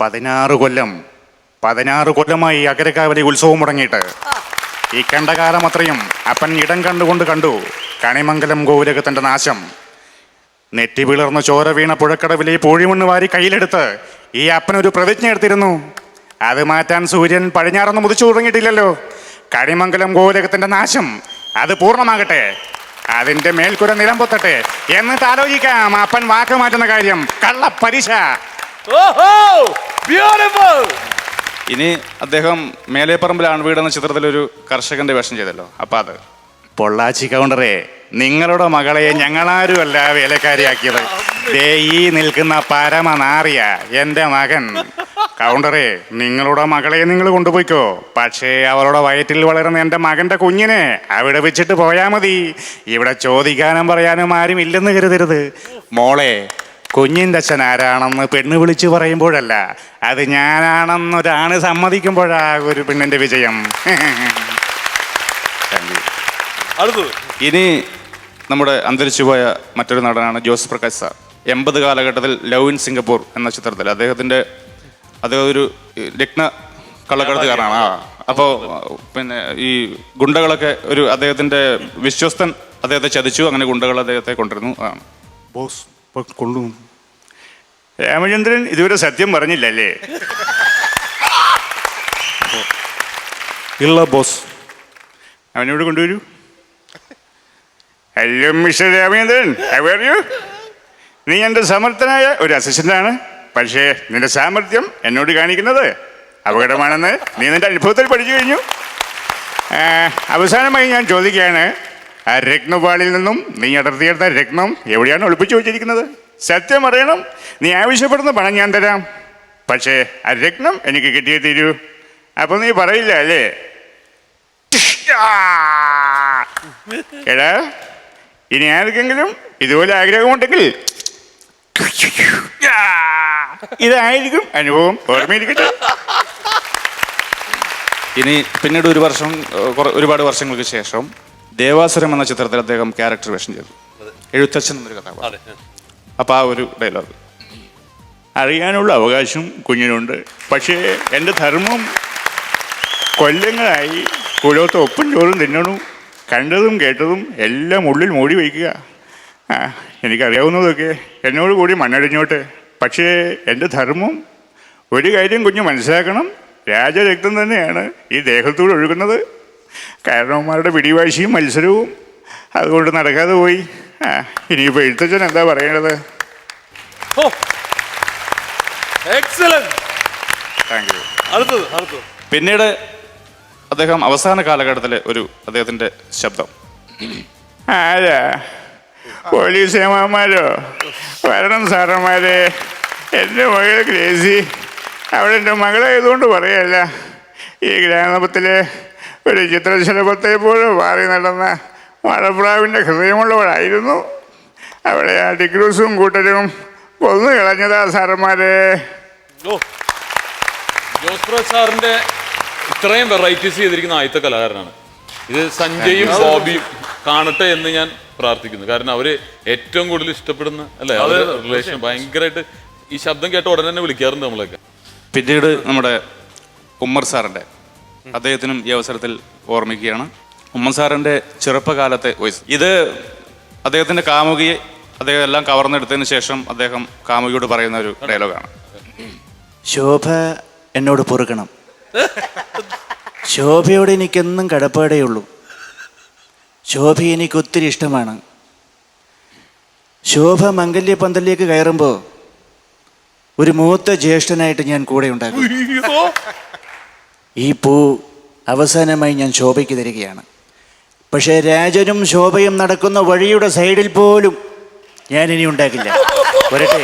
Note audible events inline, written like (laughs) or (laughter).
പതിനാറ് കൊല്ലം പതിനാറ് കൊല്ലമായി അകരക്കാവലി ഉത്സവം മുടങ്ങിയിട്ട്. ഈ കണ്ട കാലം അത്രയും അപ്പൻ ഇടം കണ്ടുകൊണ്ട് കണ്ടു. കണിമംഗലം ഗോരകത്തിന്റെ നാശം. നെറ്റി വിളർന്ന ചോര വീണ പുഴക്കടവിലെ പൂഴിമണ്ണ് വാരി കയ്യിലെടുത്ത് ഈ അപ്പനൊരു പ്രതിജ്ഞ എടുത്തിരുന്നു. അത് മാറ്റാൻ സൂര്യൻ പടിഞ്ഞാറൊന്നും മുതിച്ചു തുടങ്ങിയിട്ടില്ലല്ലോ. കണിമംഗലം ഗോരകത്തിന്റെ നാശം. അത് പൂർണമാകട്ടെ. അതിന്റെ മേൽക്കുര നിലം പൊത്തട്ടെ. എന്നിട്ട് ആലോചിക്കാം അപ്പൻ വാക്ക് മാറ്റുന്ന കാര്യം. കള്ളപ്പരിശ ഓഹോ! ബ്യൂട്ടിഫുൾ ഇനി അദ്ദേഹം മേലേപ്പറമ്പിലാണ് ആൺവീട് എന്ന ചിത്രത്തിൽ ഒരു കർഷകന്റെ വേഷം ചെയ്തല്ലോ. അപ്പൊ അത്. പൊള്ളാച്ചി കൗണ്ടറെ നിങ്ങളുടെ മകളെ ഞങ്ങളാരുമല്ല വേലക്കാരിയാക്കിയത്. ദേ ഈ നിൽക്കുന്ന പരമനാറിയ എന്റെ മകൻ. കൗണ്ടറെ നിങ്ങളുടെ മകളെ നിങ്ങൾ കൊണ്ടുപോയിക്കോ. പക്ഷേ അവളുടെ വയറ്റിൽ വളരുന്ന എന്റെ മകന്റെ കുഞ്ഞിനെ അവിടെ വെച്ചിട്ട് പോയാൽ മതി. ഇവിടെ ചോദിക്കാനും പറയാനും ആരും ഇല്ലെന്ന് കരുതരുത്. മോളെ കുഞ്ഞിന്റെ അച്ഛൻ ആരാണെന്ന് പെണ്ണ് വിളിച്ചു പറയുമ്പോഴല്ല അത് ഞാനാണെന്നൊരാണ് സമ്മതിക്കുമ്പോഴാ ഒരു പെണ്ണിന്റെ വിജയം. (laughs) അടുത്തത്. ഇനി നമ്മുടെ അന്തരിച്ചുപോയ മറ്റൊരു നടനാണ് ജോസ് പ്രകാശ് സാർ. എൺപത് കാലഘട്ടത്തിൽ ലവ് ഇൻ സിംഗപ്പൂർ എന്ന ചിത്രത്തിൽ അദ്ദേഹത്തിന്റെ അദ്ദേഹം ഒരു ലഗ്ന കള്ളക്കടത്തുകാരനാണ്. ആ അപ്പോൾ പിന്നെ ഈ ഗുണ്ടകളൊക്കെ ഒരു അദ്ദേഹത്തിന്റെ വിശ്വസ്തൻ അദ്ദേഹത്തെ ചതിച്ചു അങ്ങനെ ഗുണ്ടകൾ അദ്ദേഹത്തെ കൊണ്ടിരുന്നു അതാണ്. ബോസ്. കൊള്ളു രാമചന്ദ്രൻ ഇതുവരെ സത്യം പറഞ്ഞില്ലല്ലേ ഇല്ല ബോസ്. അവനോട് കൊണ്ടുവരൂ. Hello mister Ramachandran. അറിയൂ നീ എന്റെ സമർത്ഥനായ ഒരു അസിസ്റ്റന്റാണ് പക്ഷേ നിന്റെ സാമർഥ്യം എന്നോട് കാണിക്കുന്നത് അപകടമാണെന്ന് നീ നിന്റെ അനുഭവത്തിൽ പഠിച്ചു കഴിഞ്ഞു. അവസാനമായി ഞാൻ ചോദിക്കുകയാണ് ആ രത്നപാളിൽ നിന്നും നീ അടർത്തിയെടുത്ത രത്നം എവിടെയാണ് ഒളിപ്പിച്ചു വെച്ചിരിക്കുന്നത്? സത്യം അറിയണം. നീ ആവശ്യപ്പെടുന്ന പണം ഞാൻ തരാം. പക്ഷേ ആ രത്നം എനിക്ക് കിട്ടിയേ തീരൂ. അപ്പൊ നീ പറയില്ല അല്ലേ! എടാ ഇനി ആർക്കെങ്കിലും ഇതുപോലെ ആഗ്രഹമുണ്ടെങ്കിൽ! ഇതായിരിക്കും അനുഭവം. ഓർമ്മയിരിക്കട്ടെ. ഇനി പിന്നീട് ഒരു വർഷം ഒരുപാട് വർഷങ്ങൾക്ക് ശേഷം ദേവാസുരം എന്ന ചിത്രത്തിൽ അദ്ദേഹം ക്യാരക്ടർ വേഷം ചെയ്തു. എഴുത്തച്ഛൻ എന്നൊരു കഥാപാത്രം. അപ്പം അപ്പോൾ ആ ഒരു ഡയലോഗ്. അറിയാനുള്ള അവകാശം കുഞ്ഞിനുണ്ട്. പക്ഷേ എന്റെ ധർമ്മം കൊല്ലങ്ങളായി കുലോത്ത് ഒപ്പും ചോറും തിന്നണു. കണ്ടതും കേട്ടതും എല്ലാം ഉള്ളിൽ മൂടി വയ്ക്കുക. ആ എനിക്കറിയാവുന്നതൊക്കെ എന്നോട് കൂടി മണ്ണടിഞ്ഞോട്ട്. പക്ഷേ എന്റെ ധർമ്മം ഒരു കാര്യം കുഞ്ഞ് മനസ്സിലാക്കണം. രാജരക്തം തന്നെയാണ് ഈ ദേഹത്തൂടെ ഒഴുകുന്നത്. കാരണവന്മാരുടെ പിടിവാശിയും മത്സരവും അതുകൊണ്ട് നടക്കാതെ പോയി. ആ ഇനിയിപ്പോൾ എഴുത്തച്ഛൻ എന്താ പറയണത്? പിന്നീട് അദ്ദേഹം അവസാന കാലഘട്ടത്തിലെ ഒരു അദ്ദേഹത്തിന്റെ ശബ്ദം. ആരാ? പോലീസ് ഏമാന്മാരോ? വരണം സാറന്മാരെ. എന്റെ മകൾ ഗ്രേസി. അവിടെ എന്റെ മകളായതുകൊണ്ട് പറയല്ല. ഈ ഗ്രാമത്തിലെ ഒരു ചിത്രശലഭത്തെ പോലെ മാറി നടന്ന മഴപ്രാവിന്റെ ഹൃദയമുള്ളവരായിരുന്നു. അവിടെ ആ ഡിഗ്രൂസും കൂട്ടരും കൊന്നു കളഞ്ഞതാ സാറന്മാരെ. ജോസ് സാറിന്റെ ഇത്രയും വെറൈറ്റീസ് ചെയ്തിരിക്കുന്ന ആദ്യത്തെ കലാകാരനാണ്. ഇത് സഞ്ജയും ബോബിയും കാണട്ടെ എന്ന് ഞാൻ പ്രാർത്ഥിക്കുന്നു. കാരണം അവർ ഏറ്റവും കൂടുതൽ ഇഷ്ടപ്പെടുന്ന അല്ലെ? റിലേഷൻ ഭയങ്കരമായിട്ട് ഈ ശബ്ദം കേട്ട ഉടനെ തന്നെ വിളിക്കാറുണ്ട് നമ്മളൊക്കെ. പിന്നീട് നമ്മുടെ ഉമ്മർ സാറിന്റെ അദ്ദേഹത്തിനും ഈ അവസരത്തിൽ ഓർമ്മിക്കുകയാണ്. ഉമ്മൻസാറിന്റെ ചെറുപ്പകാലത്തെ വോയിസ് ഇത് അദ്ദേഹത്തിന്റെ കാമുകിയെ അദ്ദേഹം എല്ലാം കവർന്നെടുത്തതിന് ശേഷം അദ്ദേഹം കാമുകിയോട് പറയുന്ന ഒരു ഡയലോഗാണ് ശോഭ എന്നോട് പൊറുക്കണം. ശോഭയോട് എനിക്കെന്നും കടപ്പാടേ ഉള്ളൂ. ശോഭ എനിക്ക് ഒത്തിരി ഇഷ്ടമാണ്. ശോഭ മംഗല്യ പന്തലിലേക്ക് കയറുമ്പോൾ ഒരു മൂത്ത ജ്യേഷ്ഠനായിട്ട് ഞാൻ കൂടെ ഉണ്ടാകും ഈ പൂ അവസാനമായി ഞാൻ ശോഭയ്ക്ക് തരികയാണ്. പക്ഷേ രാജനും ശോഭയും നടക്കുന്ന വഴിയുടെ സൈഡിൽ പോലും ഞാൻ ഇനി ഉണ്ടാക്കില്ല വരട്ടെ.